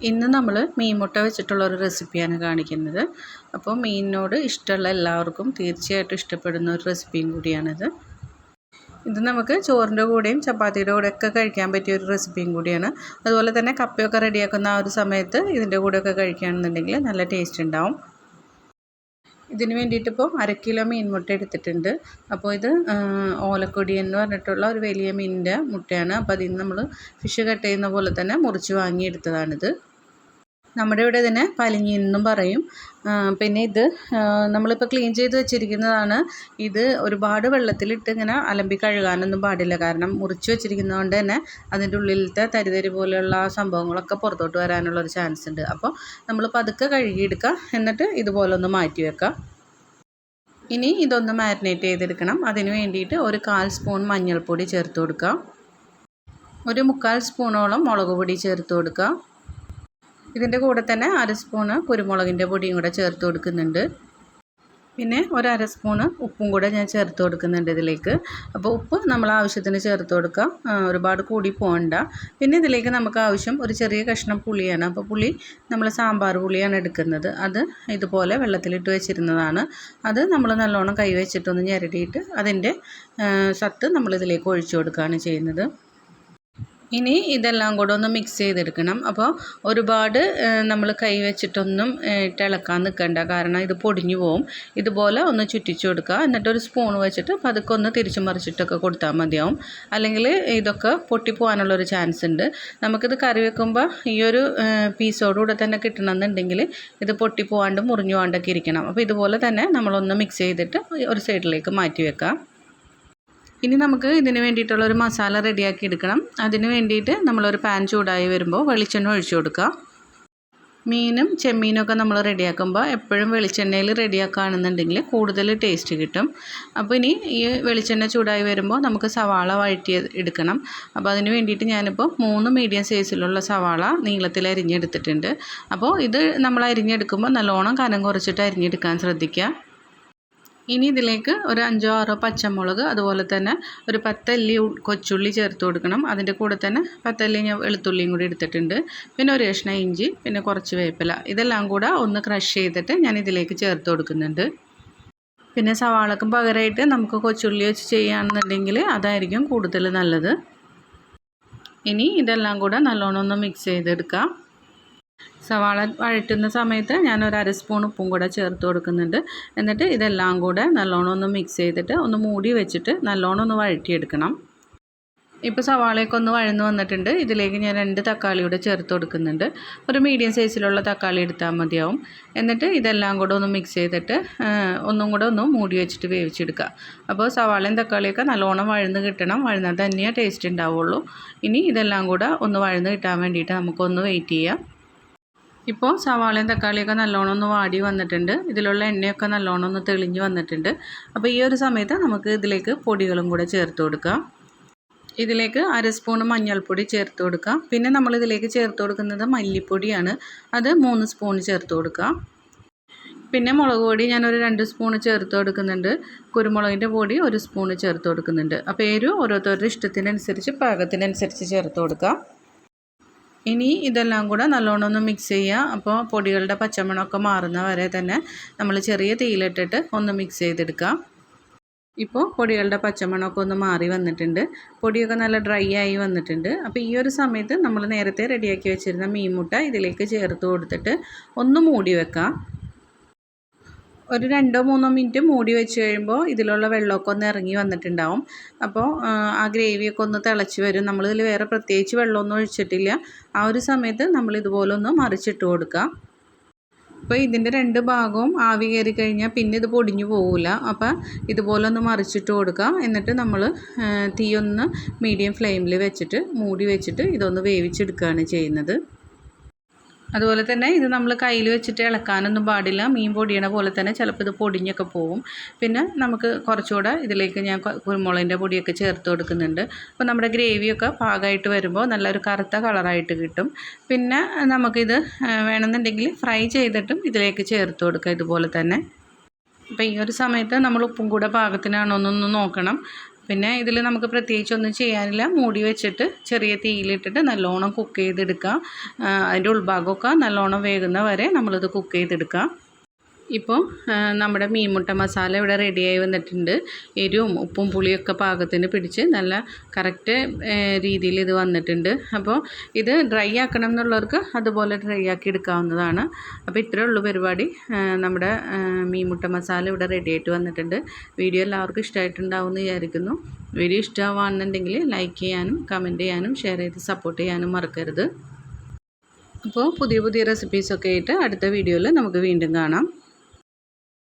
ഇന്ന് നമ്മൾ മീൻ മുട്ട വെച്ചിട്ടുള്ള ഒരു റെസിപ്പിയാണ് കാണിക്കുന്നത്. അപ്പോൾ മീനിനോട് ഇഷ്ടമുള്ള എല്ലാവർക്കും തീർച്ചയായിട്ടും ഇഷ്ടപ്പെടുന്ന ഒരു റെസിപ്പിയും കൂടിയാണിത്. ഇത് നമുക്ക് ചോറിന്റെ കൂടെയും ചപ്പാത്തിയുടെ കൂടെയൊക്കെ കഴിക്കാൻ പറ്റിയ ഒരു റെസിപ്പിയും കൂടിയാണ്. അതുപോലെ തന്നെ കപ്പയൊക്കെ റെഡിയാക്കുന്ന ആ ഒരു സമയത്ത് ഇതിന്റെ കൂടെയൊക്കെ കഴിക്കുകയാണെന്നുണ്ടെങ്കിൽ നല്ല ടേസ്റ്റ് ഉണ്ടാവും. ഇതിന് വേണ്ടിയിട്ട് ഇപ്പോൾ അര കിലോ മീൻ മുട്ട എടുത്തിട്ടുണ്ട്. അപ്പോൾ ഇത് ഓലക്കൊടി എന്ന് പറഞ്ഞിട്ടുള്ള ഒരു വലിയ മീനിന്റെ മുട്ടയാണ്. അപ്പോൾ അതിൽ നിന്ന് നമ്മൾ ഫിഷ് കട്ട് ചെയ്യുന്ന പോലെ തന്നെ മുറിച്ച് വാങ്ങിയെടുത്തതാണിത്. നമ്മുടെ ഇവിടെ ഇതിനെ പലിഞ്ഞി എന്നും പറയും. പിന്നെ ഇത് നമ്മളിപ്പോൾ ക്ലീൻ ചെയ്ത് വെച്ചിരിക്കുന്നതാണ്. ഇത് ഒരുപാട് വെള്ളത്തിലിട്ട് ഇങ്ങനെ അലമ്പി കഴുകാനൊന്നും പാടില്ല. കാരണം മുറിച്ച് വെച്ചിരിക്കുന്നതുകൊണ്ട് തന്നെ അതിന്റെ ഉള്ളിലത്തെ തരിതരി പോലെയുള്ള സംഭവങ്ങളൊക്കെ പുറത്തോട്ട് വരാനുള്ള ഒരു ചാൻസ് ഉണ്ട്. അപ്പോൾ നമ്മൾ പതുക്കെ കഴുകിയെടുക്കുക എന്നിട്ട് ഇതുപോലെ ഒന്ന് മാറ്റി വെക്കുക ഇനി ഇതൊന്ന് മാരിനേറ്റ് ചെയ്തെടുക്കണം. അതിന് വേണ്ടിയിട്ട് ഒരു കാൽ സ്പൂൺ മഞ്ഞൾപ്പൊടി ചേർത്ത് കൊടുക്കുക ഒരു മുക്കാൽ സ്പൂണോളം മുളക് പൊടി ചേർത്ത് കൊടുക്കുക ഇതിന്റെ കൂടെ തന്നെ അര സ്പൂണ് കുരുമുളകിന്റെ പൊടിയും കൂടെ ചേർത്ത് കൊടുക്കുന്നുണ്ട്. പിന്നെ ഒരു അര സ്പൂണ് ഉപ്പും കൂടെ ഞാൻ ചേർത്ത് കൊടുക്കുന്നുണ്ട് ഇതിലേക്ക്. അപ്പോൾ ഉപ്പ് നമ്മൾ ആവശ്യത്തിന് ചേർത്ത് കൊടുക്കാം. ഒരുപാട് കൂടി പോകണ്ട. പിന്നെ ഇതിലേക്ക് നമുക്ക് ആവശ്യം ഒരു ചെറിയ കഷ്ണം പുളിയാണ്. അപ്പോൾ പുളി നമ്മൾ സാമ്പാർ പുളിയാണ് എടുക്കുന്നത്. അത് ഇതുപോലെ വെള്ളത്തിലിട്ട് വെച്ചിരുന്നതാണ്. അത് നമ്മൾ നല്ലോണം കൈവച്ചിട്ടൊന്ന് ഞെരടിയിട്ട് അതിന്റെ സത്ത് നമ്മളിതിലേക്ക് ഒഴിച്ചു കൊടുക്കുകയാണ് ചെയ്യുന്നത്. ഇനി ഇതെല്ലാം കൂടെ ഒന്ന് മിക്സ് ചെയ്തെടുക്കണം. അപ്പോൾ ഒരുപാട് നമ്മൾ കൈ വെച്ചിട്ടൊന്നും ഇളക്കാൻ നിൽക്കണ്ട. കാരണം ഇത് പൊടിഞ്ഞു പോവും. ഇതുപോലെ ഒന്ന് ചുറ്റിച്ചു കൊടുക്കുക. എന്നിട്ട് ഒരു സ്പൂൺ വെച്ചിട്ട് പതുക്കെ ഒന്ന് തിരിച്ചു മറിച്ചിട്ടൊക്കെ കൊടുത്താൽ മതിയാവും. അല്ലെങ്കിൽ ഇതൊക്കെ പൊട്ടിപ്പോകാനുള്ളൊരു ചാൻസ് ഉണ്ട്. നമുക്കിത് കറി വെക്കുമ്പോൾ ഈ ഒരു പീസോടുകൂടെ തന്നെ കിട്ടണമെന്നുണ്ടെങ്കിൽ ഇത് പൊട്ടിപ്പോവാണ്ട് മുറിഞ്ഞു പോകാണ്ടൊക്കെ ഇരിക്കണം. അപ്പോൾ ഇതുപോലെ തന്നെ നമ്മളൊന്ന് മിക്സ് ചെയ്തിട്ട് ഒരു സൈഡിലേക്ക് മാറ്റി വെക്കാം. ഇനി നമുക്ക് ഇതിന് വേണ്ടിയിട്ടുള്ള ഒരു മസാല റെഡിയാക്കി എടുക്കണം. അതിന് വേണ്ടിയിട്ട് നമ്മളൊരു പാൻ ചൂടായി വരുമ്പോൾ വെളിച്ചെണ്ണ ഒഴിച്ചു കൊടുക്കുക. മീനും ചെമ്മീനൊക്കെ നമ്മൾ റെഡിയാക്കുമ്പോൾ എപ്പോഴും വെളിച്ചെണ്ണയിൽ റെഡിയാക്കുകയാണെന്നുണ്ടെങ്കിൽ കൂടുതൽ ടേസ്റ്റ് കിട്ടും. അപ്പോൾ ഇനി ഈ വെളിച്ചെണ്ണ ചൂടായി വരുമ്പോൾ നമുക്ക് സവാള വഴറ്റി എടുക്കണം. അപ്പോൾ അതിന് വേണ്ടിയിട്ട് ഞാനിപ്പോൾ മൂന്ന് മീഡിയം സൈസിലുള്ള സവാള നീളത്തിൽ അരിഞ്ഞെടുത്തിട്ടുണ്ട്. അപ്പോൾ ഇത് നമ്മൾ അരിഞ്ഞെടുക്കുമ്പോൾ നല്ലോണം കനം കുറച്ചിട്ട് അരിഞ്ഞെടുക്കാൻ ശ്രദ്ധിക്കുക. ഇനി ഇതിലേക്ക് ഒരു അഞ്ചോ ആറോ പച്ചമുളക് അതുപോലെ തന്നെ ഒരു പത്തല്ലി കൊച്ചുള്ളി ചേർത്ത് കൊടുക്കണം. അതിന്റെ കൂടെ തന്നെ പത്തല്ലി ഞാൻ വെളുത്തുള്ളിയും കൂടി എടുത്തിട്ടുണ്ട്. പിന്നെ ഒരു കഷ്ണ ഇഞ്ചി പിന്നെ കുറച്ച് വേപ്പില. ഇതെല്ലാം കൂടെ ഒന്ന് ക്രഷ് ചെയ്തിട്ട് ഞാൻ ഇതിലേക്ക് ചേർത്ത് കൊടുക്കുന്നുണ്ട്. പിന്നെ സവാളക്കും പകരമായിട്ട് നമുക്ക് കൊച്ചുള്ളി വെച്ച് ചെയ്യുകയാണെന്നുണ്ടെങ്കിൽ അതായിരിക്കും കൂടുതൽ നല്ലത്. ഇനി ഇതെല്ലാം കൂടെ നല്ലോണം ഒന്ന് മിക്സ് ചെയ്തെടുക്കാം. സവാള വഴറ്റുന്ന സമയത്ത് ഞാൻ ഒരു അര സ്പൂൺ ഉപ്പും കൂടെ ചേർത്ത് കൊടുക്കുന്നുണ്ട്. എന്നിട്ട് ഇതെല്ലാം കൂടെ നല്ലോണം ഒന്ന് മിക്സ് ചെയ്തിട്ട് ഒന്ന് മൂടി വെച്ചിട്ട് നല്ലോണം ഒന്ന് വഴറ്റിയെടുക്കണം. ഇപ്പോൾ സവാളയൊക്കെ ഒന്ന് വഴന്ന് വന്നിട്ടുണ്ട്. ഇതിലേക്ക് ഞാൻ രണ്ട് തക്കാളി കൂടെ ചേർത്ത് കൊടുക്കുന്നുണ്ട്. ഒരു മീഡിയം സൈസിലുള്ള തക്കാളി എടുത്താൽ മതിയാവും. എന്നിട്ട് ഇതെല്ലാം കൂടെ ഒന്ന് മിക്സ് ചെയ്തിട്ട് ഒന്നും കൂടെ ഒന്ന് മൂടി വെച്ചിട്ട് വേവിച്ചെടുക്കുക. അപ്പോൾ സവാളയും തക്കാളിയൊക്കെ നല്ലോണം വഴന്ന് കിട്ടണം. വഴന്നാൽ തന്നെയാണ് ടേസ്റ്റ് ഉണ്ടാവുള്ളൂ. ഇനി ഇതെല്ലാം കൂടെ ഒന്ന് വഴന്ന് കിട്ടാൻ വേണ്ടിയിട്ട് നമുക്കൊന്ന് വെയിറ്റ് ചെയ്യാം. ഇപ്പോൾ സവാളയും തക്കാളിയൊക്കെ നല്ലോണം ഒന്ന് വാടി വന്നിട്ടുണ്ട്. ഇതിലുള്ള എണ്ണയൊക്കെ നല്ലോണം ഒന്ന് തെളിഞ്ഞ് വന്നിട്ടുണ്ട്. അപ്പോൾ ഈ ഒരു സമയത്ത് നമുക്ക് ഇതിലേക്ക് പൊടികളും കൂടെ ചേർത്ത് കൊടുക്കാം. ഇതിലേക്ക് അര സ്പൂൺ മഞ്ഞൾപ്പൊടി ചേർത്ത് കൊടുക്കാം. പിന്നെ നമ്മൾ ഇതിലേക്ക് ചേർത്ത് കൊടുക്കുന്നത് മല്ലിപ്പൊടിയാണ്. അത് മൂന്ന് സ്പൂൺ ചേർത്ത് കൊടുക്കാം. പിന്നെ മുളക് പൊടി ഞാനൊരു രണ്ട് സ്പൂൺ ചേർത്ത് കൊടുക്കുന്നുണ്ട്. കുരുമുളകിന്റെ പൊടി ഒരു സ്പൂൺ ചേർത്ത് കൊടുക്കുന്നുണ്ട്. അപ്പോൾ എരിവ് ഓരോരുത്തരുടെ ഇഷ്ടത്തിനനുസരിച്ച് പാകത്തിനനുസരിച്ച് ചേർത്ത് കൊടുക്കാം. ഇനി ഇതെല്ലാം കൂടെ നല്ലോണം ഒന്ന് മിക്സ് ചെയ്യുക അപ്പോൾ പൊടികളുടെ പച്ചമണമൊക്കെ മാറുന്ന വരെ തന്നെ നമ്മൾ ചെറിയ തീയിലിട്ടിട്ട് ഒന്ന് മിക്സ് ചെയ്തെടുക്കാം. ഇപ്പോൾ പൊടികളുടെ പച്ചമണമൊക്കെ ഒന്ന് മാറി വന്നിട്ടുണ്ട്. പൊടിയൊക്കെ നല്ല ഡ്രൈ ആയി വന്നിട്ടുണ്ട്. അപ്പോൾ ഈ ഒരു സമയത്ത് നമ്മൾ നേരത്തെ റെഡിയാക്കി വെച്ചിരുന്ന മീൻമുട്ട ഇതിലേക്ക് ചേർത്ത് കൊടുത്തിട്ട് ഒന്ന് മൂടി വെക്കാം. ഒരു രണ്ടോ മൂന്നോ മിനിറ്റ് മൂടി വെച്ച് കഴിയുമ്പോൾ ഇതിലുള്ള വെള്ളമൊക്കെ ഒന്ന് ഇറങ്ങി വന്നിട്ടുണ്ടാവും. അപ്പോൾ ആ ഗ്രേവിയൊക്കെ ഒന്ന് തിളച്ച് വരും. നമ്മളിതിൽ വേറെ പ്രത്യേകിച്ച് വെള്ളമൊന്നും ഒഴിച്ചിട്ടില്ല. ആ ഒരു സമയത്ത് നമ്മൾ ഇതുപോലെ ഒന്ന് മറിച്ചിട്ട് കൊടുക്കുക. അപ്പോൾ ഇതിന്റെ രണ്ട് ഭാഗവും ആവി കയറി കഴിഞ്ഞാൽ പിന്നെ ഇത് പൊടിഞ്ഞു പോകില്ല അപ്പോൾ ഇതുപോലെ ഒന്ന് മറിച്ചിട്ട് കൊടുക്കുക. എന്നിട്ട് നമ്മൾ തീയൊന്ന് മീഡിയം ഫ്ലെയിമിൽ വെച്ചിട്ട് മൂടി വെച്ചിട്ട് ഇതൊന്ന് വേവിച്ചെടുക്കുകയാണ് ചെയ്യുന്നത്. അതുപോലെ തന്നെ ഇത് നമ്മൾ കയ്യിൽ വെച്ചിട്ട് ഇളക്കാനൊന്നും പാടില്ല. മീൻ പൊടിയണ പോലെ തന്നെ ചിലപ്പോൾ ഇത് പൊടിഞ്ഞൊക്കെ പോവും. പിന്നെ നമുക്ക് കുറച്ചുകൂടെ ഇതിലേക്ക് ഞാൻ കുരുമുളകിന്റെ പൊടിയൊക്കെ ചേർത്ത് കൊടുക്കുന്നുണ്ട്. അപ്പോൾ നമ്മുടെ ഗ്രേവിയൊക്കെ പാകമായിട്ട് വരുമ്പോൾ നല്ലൊരു കറുത്ത കളറായിട്ട് കിട്ടും. പിന്നെ നമുക്കിത് വേണമെന്നുണ്ടെങ്കിൽ ഫ്രൈ ചെയ്തിട്ടും ഇതിലേക്ക് ചേർത്ത് കൊടുക്കുക ഇതുപോലെ തന്നെ. അപ്പോൾ ഈ ഒരു സമയത്ത് നമ്മൾ ഉപ്പും കൂടെ പാകത്തിനാണോ എന്നൊന്ന് നോക്കണം. പിന്നെ ഇതിൽ നമുക്ക് പ്രത്യേകിച്ച് ഒന്നും ചെയ്യാനില്ല. മൂടി വെച്ചിട്ട് ചെറിയ തീയിലിട്ടിട്ട് നല്ലോണം കുക്ക് ചെയ്തെടുക്കുക അതിന്റെ ഉൾഭാഗമൊക്കെ നല്ലോണം വേകുന്ന വരെ നമ്മളിത് കുക്ക് ചെയ്തെടുക്കുക ഇപ്പോൾ നമ്മുടെ മീൻമുട്ട മസാല ഇവിടെ റെഡിയായി വന്നിട്ടുണ്ട്. എരിവും ഉപ്പും പുളിയൊക്കെ പാകത്തിന് പിടിച്ച് നല്ല കറക്റ്റ് രീതിയിൽ ഇത് വന്നിട്ടുണ്ട്. അപ്പോൾ ഇത് ഡ്രൈ ആക്കണം എന്നുള്ളവർക്ക് അതുപോലെ ഡ്രൈ ആക്കി എടുക്കാവുന്നതാണ്. അപ്പോൾ ഇത്രയേ ഉള്ളൂ പരിപാടി. നമ്മുടെ മീൻമുട്ട മസാല ഇവിടെ റെഡിയായിട്ട് വന്നിട്ടുണ്ട്. വീഡിയോ എല്ലാവർക്കും ഇഷ്ടമായിട്ടുണ്ടാവും എന്ന് വിചാരിക്കുന്നു. വീഡിയോ ഇഷ്ടമാണെന്നുണ്ടെങ്കിൽ ലൈക്ക് ചെയ്യാനും കമന്റ് ചെയ്യാനും ഷെയർ ചെയ്ത് സപ്പോർട്ട് ചെയ്യാനും മറക്കരുത്. അപ്പോൾ പുതിയ പുതിയ റെസിപ്പീസൊക്കെ ആയിട്ട് അടുത്ത വീഡിയോയിൽ നമുക്ക് വീണ്ടും കാണാം.